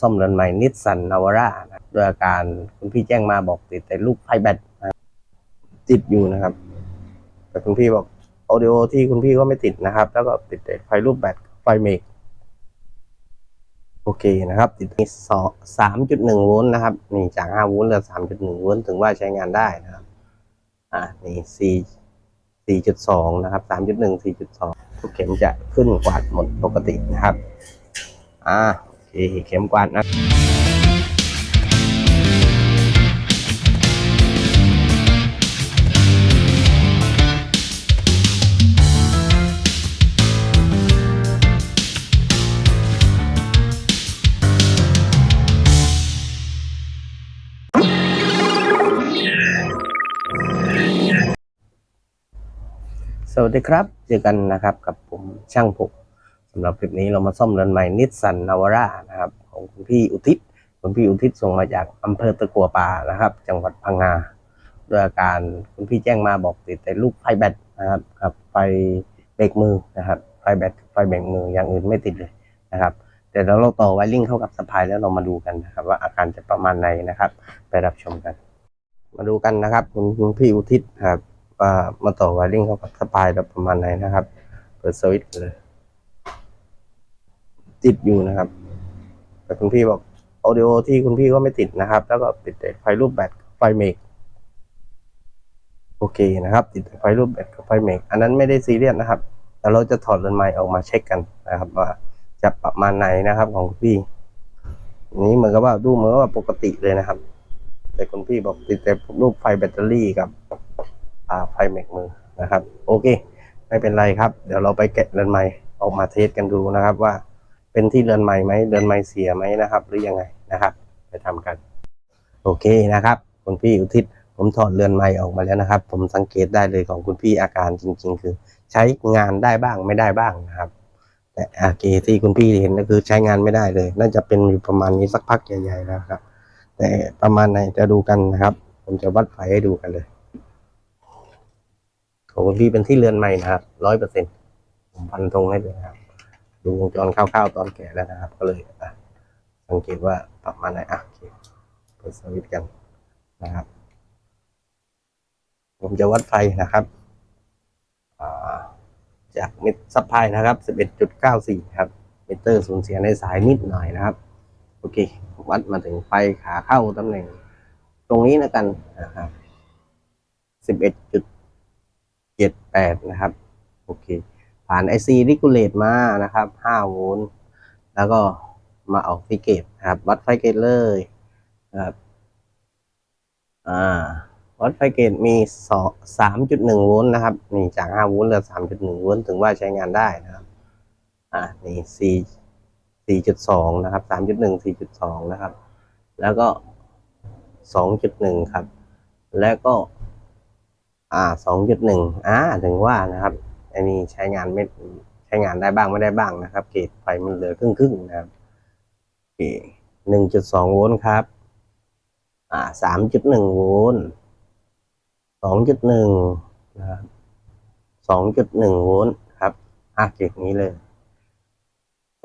ซ่อมเรือนใหม่นิสสันนาวาร่านะโดยอาการคุณพี่แจ้งมาบอกติดแต่ลูกไฟแบตนะติดอยู่นะครับ แต่คุณพี่บอกออดิโอที่คุณพี่ก็ไม่ติดนะครับ แล้วก็ติดแต่ไฟรูปแบตไฟเมกโอเคนะครับ ติดที่สองสามจุดหนึ่งโวลต์นะครับนี่จากห้าโวลต์เหลือสามจุดหนึ่งโวลต์ถึงว่าใช้งานได้นะครับ อ่านี่สี่สี่จุดสองนะครับสามจุดหนึ่งสี่จุดสองทุกเข็มจะขึ้นกวาดหมดปกตินะครับ อ่า โอเคเข็มกวานะสวัสดีครับ เจอกันนะครับกับผมช่างผก สำหรับคลิปนี้เรามาซ่อมเรือนใหม่นิสสันนาวาร่านะครับของคุณพี่อุทิศคุณพี่อุทิศส่งมาจากอำเภอตะกัวป่านะครับ จังหวัดพังงาด้วยอาการคุณพี่แจ้งมาบอกติดแต่ลูกไฟแบตนะครับกับไฟเบรกมือนะครับ ไฟแบตไฟเบรกมืออย่างอื่นไม่ติดเลยนะครับแต่เราเราต่อไวริ่งเข้ากับสะพายแล้วเรามาดูกันนะครับ ว่าอาการจะประมาณไหนนะครับ ไปรับชมกัน มาดูกันนะครับ คุณคุณพี่อุทิศครับว่ามาต่อไวริ่งเข้ากับสปายแล้วประมาณไหนนะครับ เปิดสวิตช์เลย ติดอยู่นะครับ แต่คุณพี่บอกออดิโอที่คุณพี่ก็ไม่ติดนะครับ แล้วก็ติดแต่ไฟรูปแบตไฟเมกโอเคนะครับ ติดแต่ไฟรูปแบตกับไฟเมกอันนั้นไม่ได้ซีเรียสนะครับแต่เราจะถอดเรือนไม้ออกมาเช็คกันนะครับ ว่าจะประมาณไหนนะครับของคุณพี่ นี้เหมือนกับว่าดูเหมือนว่าปกติเลยนะครับ แต่คุณพี่บอกติดแต่รูปไฟแบตเตอรี่กับอ่าไฟแม็กมือนะครับ โอเค ไม่เป็นไรครับ เดี๋ยวเราไปแกะเรือนไม้ออกมาเทสกันดูนะครับว่า เป็นที่เรือนไม้ไหมเรือนไม้เสียไหมนะครับ หรือยังไงนะครับ ไปทำกัน โอเคนะครับ คุณพี่อุทิศผมถอดเรือนไม้ออกมาแล้วนะครับ ผมสังเกตได้เลยของคุณพี่อาการจริง ๆ คือ ใช้งานได้บ้างไม่ได้บ้างนะครับ แต่อาเกที่คุณพี่เห็นก็คือใช้งานไม่ได้เลย น่าจะเป็นอยู่ประมาณนี้สักพักใหญ่ๆแล้วครับ แต่ประมาณไหนจะดูกันนะครับ ผมจะวัดไฟให้ดูกันเลยของคุณพี่เป็นที่เรือนใหม่นะครับร้อยเปอร์เซ็นต์ผมพันธงให้เลยครับ ดูวงจรคร่าวๆตอนแก่แล้วนะครับ ก็เลยสังเกตว่าประมาไหนอะโอเคเปิดสวิตช์กันนะครับ ผมจะวัดไฟนะครับาจากมิดซับไพนะครับสิบเอ็ดจุดเก้าสี่ครับ มิเตอร์สูญเสียในสายนิดหน่อยนะครับ โอเค วัดมาถึงไฟขาเข้าตำแหน่ง ตรงนี้นะกันนะครับสิบเอ็ดจุดเจ็ดแปดนะครับ โอเค ผ่าน IC Regulate มานะครับห้าโวลต์แล้วก็มาออกไฟเกตครับ วัดไฟเกตเลยครับอ่าวัดไฟเกตมีสองสามจุดหนึ่งโวลต์นะครับนี่จากห้าโวลต์เหลือสามจุดหนึ่งโวลต์ถึงว่าใช้งานได้นะครับ อ่านี่สี่สี่จุดสองนะครับสามจุดหนึ่งสี่จุดสองนะครับ แล้วก็สองจุดหนึ่งครับ แล้วก็ อ่าสองจุดหนึ่งอ่าถึงว่านะครับ อันนี้ใช้งานไม่ใช้งานได้บ้างไม่ได้บ้างนะครับ เกรดไฟมันเหลือครึ่งครึ่งๆนะครับหนึ่งจุดสองโวลต์ครับ อ่าสามจุดหนึ่งโวลต์สองจุดหนึ่งนะครับสองจุดหนึ่งโวลต์ครับอ่าเกรดนี้เลย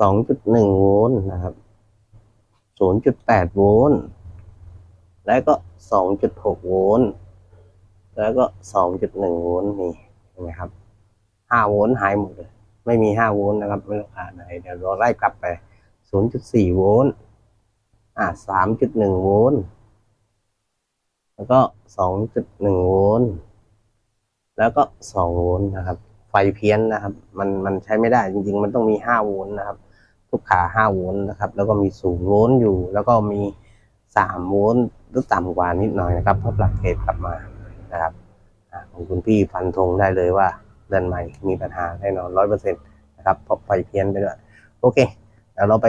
สองจุดหนึ่งโวลต์นะครับศูนย์จุดแปดโวลต์และก็สองจุดหกโวลต์แล้วก็สองจุดหนึ่งโวลต์นี่เห็นไหมครับ ห้าโวลต์หายหมดเลย ไม่มีห้าโวลต์นะครับไม่รู้ขาดไหนเดี๋ยวเราไล่กลับไปศูนย์จุดสี่โวลต์อ่าสามจุดหนึ่งโวลต์แล้วก็สองจุดหนึ่งโวลต์แล้วก็สองโวลต์นะครับ ไฟเพี้ยนนะครับ มันมันใช้ไม่ได้จริง ๆ มันต้องมีห้าโวลต์นะครับทุกขาห้าโวลต์นะครับ แล้วก็มีศูนย์โวลต์อยู่ แล้วก็มีสามโวลต์หรือต่ำกว่านิดหน่อยนะครับ เพราะปรับเกรดกลับมานะครับอ่าของคุณพี่ฟันธงได้เลยว่า เดือนใหม่มีปัญหาแน่นอนร้อยเปอร์เซ็นต์นะครับเพราะไฟเพี้ยนไปด้วยโอเคเดี๋ยวเราไป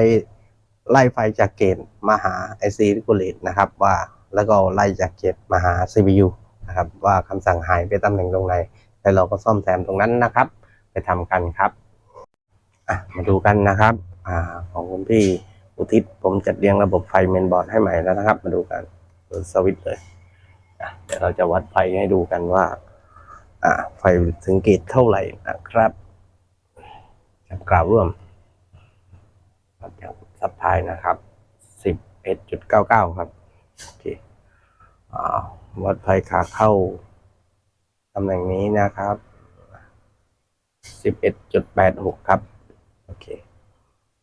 ไล่ไฟจากเกณฑ์มาหา IC Regulate นะครับว่าแล้วก็ไล่จากเกณฑ์มาหา CPU นะครับว่าคำสั่งหายไปตำแหน่งตรงไหนแล้วเราก็ซ่อมแซมตรงนั้นนะครับ ไปทำกันครับอะมาดูกันนะครับอ่าของคุณพี่อุทิศผมจัดเรียงระบบไฟเมนบอร์ดให้ใหม่แล้วนะครับ มาดูกันเปิดสวิตช์เลยเดี๋ยวเราจะวัดไฟให้ดูกันว่า อ่าไฟถึงเกจเท่าไหร่นะครับจากกล่าวร่วมครับจากสับพายนะครับสิบเอ็ดจุดเก้าเก้าครับโอเควัดไฟขาเข้าตำแหน่งนี้นะครับสิบเอ็ดจุดแปดหกครับโอเค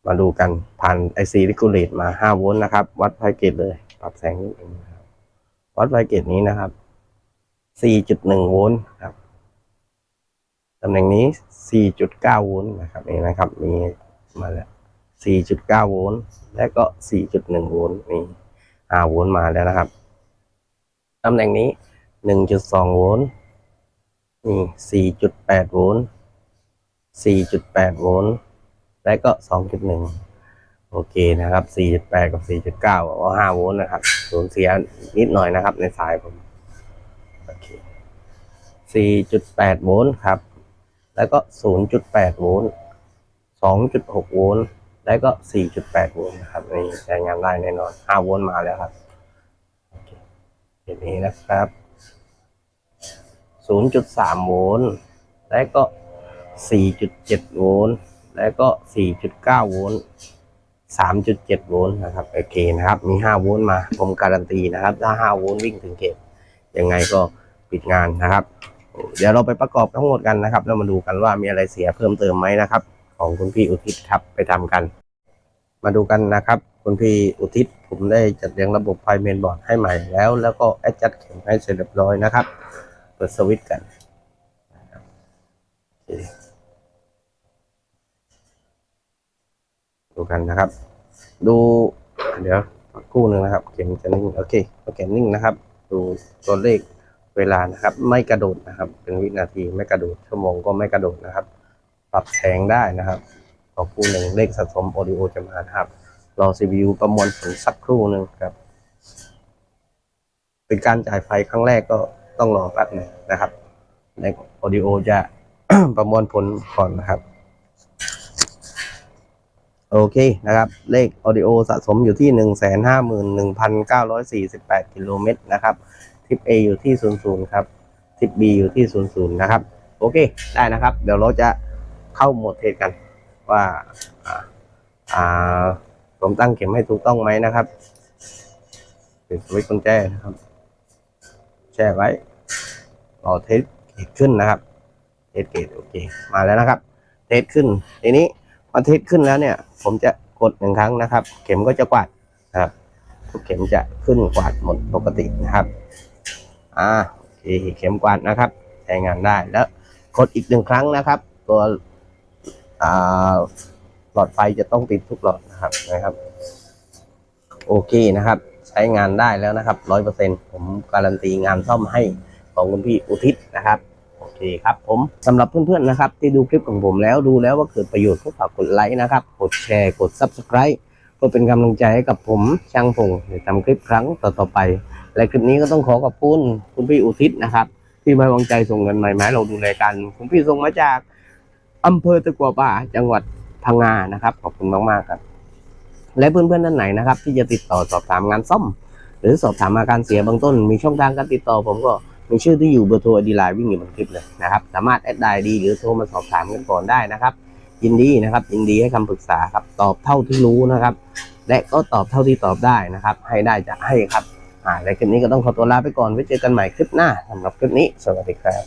มาดูกันผ่านไอซีลิกูเลตมาห้าโวลต์นะครับ วัดไฟเกตเลย ปรับแสงนิดนึงครับ วัดไฟเกตนี้นะครับสี่จุดหนึ่งโวลต์ครับำแหน่งนี้สี่จุดเก้าโวลต์นะครับนี่นะครับ มีมาแล้ว 4.9 โวลต์และก็ 4.1 โวลต์นี่5โวลต์มาแล้วนะครับตำแหน่งนี้ 1.2 โวลต์นี่4.8 โวลต์4.8 โวลต์และก็ 2.1 โอเคนะครับ 4.8 กับ 4.9ก็5โวลต์นะครับ สูญเสียนิดหน่อยนะครับในสายผม โอเค 4.8 โวลต์ครับ แล้วก็ 0.8 โวลต์ 2.6 โวลต์ และก็ 4.8 โวลต์นะครับนี่ใช้งานได้แน่นอน 5 โวลต์มาแล้วครับเคแบบนี้นะครับ 0.3 โวลต์ และก็ 4.7 โวลต์ และก็ 4.9 โวลต์ 3.7 โวลต์นะครับ โอเคนะครับ มี 5 โวลต์มา ผมการันตีนะครับ ถ้า 5 โวลต์วิ่งถึงเขตยังไงก็ปิดงานนะครับ เดี๋ยวเราไปประกอบทั้งหมดกันนะครับ แล้วมาดูกันว่ามีอะไรเสียเพิ่มเติมไหมนะครับ ของคุณพี่อุทิศครับไปทำกัน มาดูกันนะครับ คุณพี่อุทิศผมได้จัดเรียงระบบไฟเมนบอร์ดให้ใหม่แล้ว แล้วก็แอดจัดเข็มให้เสร็จเรียบร้อยนะครับเปิดสวิตช์กันดูกันนะครับ ดูเดี๋ยวคู่หนึ่งนะครับ เข็มจะนิ่งโอเคโอเคนิ่งนะครับ ดูตัวเลข เวลานะครับ ไม่กระโดดนะครับ เป็นวินาทีไม่กระโดดชั่วโมงก็ไม่กระโดดนะครับ ปรับแสงได้นะครับต่อคู่หนึ่งเลขสะสมออดิโอจะมานะครับรอ CPU ประมวลผลสักครู่หนึ่งครับ เป็นการจ่ายไฟครั้งแรกก็ต้องรอแป๊บหนึ่งนะครับเลขออดิโอจะประมวลผลก่อนนะครับ โอเคนะครับ เลขออดิโอสะสมอยู่ที่หนึ่งแสนห้าหมื่นหนึ่งพันเก้าร้อยสี่สิบแปดกิโลเมตรนะครับ ทิป A อยู่ที่ศูนย์ศูนย์ครับทิป B อยู่ที่ศูนย์ศูนย์นะครับ โอเค ได้นะครับ เดี๋ยวเราจะเข้าโหมดเทสกันว่าอ่าผมตั้งเข็มให้ถูกต้องไหมนะครับปิดสวิตช์กุญแจนะครับ แช่ไว้รอเทสเกตขึ้นนะครับ เทสเกตโอเค มาแล้วนะครับ เทสขึ้น ทีนี้พอเทสขึ้นแล้วเนี่ย ผมจะกดหนึ่งครั้งนะครับ เข็มก็จะกวาดนะครับทุกเข็มจะขึ้นกวาดหมดปกตินะครับ อ่าโอเคเข็มกวาดนะครับ ใช้งานได้แล้วกดอีกหนึ่งครั้งนะครับ ตัวอ่าหลอดไฟจะต้องติดทุกหลอดนะครับนะครับ โอเคนะครับ ใช้งานได้แล้วนะครับร้อยเปอร์เซ็นผมการันตีงานซ่อมให้ของคุณพี่อุทิศนะครับโอเคครับผมสำหรับเพื่อนๆนะครับ ที่ดูคลิปของผมแล้วดูแล้วว่าเกิดประโยชน์ก็ฝากกดไลค์นะครับ กดแชร์กด subscribe เพื่อเป็นกำลังใจให้กับผมช่างพงในทำคลิปครั้งต่อๆไป และคลิปนี้ก็ต้องขอขอบคุณคุณพี่อุทิศนะครับ ที่ไว้วางใจส่งเงินใหม่มาให้เราดูรายการคุณพี่ส่งมาจากอำเภอตะกัวป่าจังหวัดพังงานะครับ ขอบคุณมากๆครับ และเพื่อนๆท่านไหนนะครับ ที่จะติดต่อสอบถามงานซ่อม หรือสอบถามอาการเสียเบื้องต้น มีช่องทางการติดต่อ ผมก็มีชื่อที่อยู่เบอร์โทรดีไลน์วิ่งอยู่บนคลิปเลยนะครับ สามารถแอดไลน์ดีหรือโทรมาสอบถามกันก่อนได้นะครับ ยินดีนะครับ ยินดีให้คำปรึกษาครับ ตอบเท่าที่รู้นะครับ และก็ตอบเท่าที่ตอบได้นะครับ ให้ได้จะให้ครับอ่าในคลิปนี้ก็ต้องขอตัวลาไปก่อนไว้เจอกันใหม่คลิปหน้าสำหรับคลิปนี้ สวัสดีครับ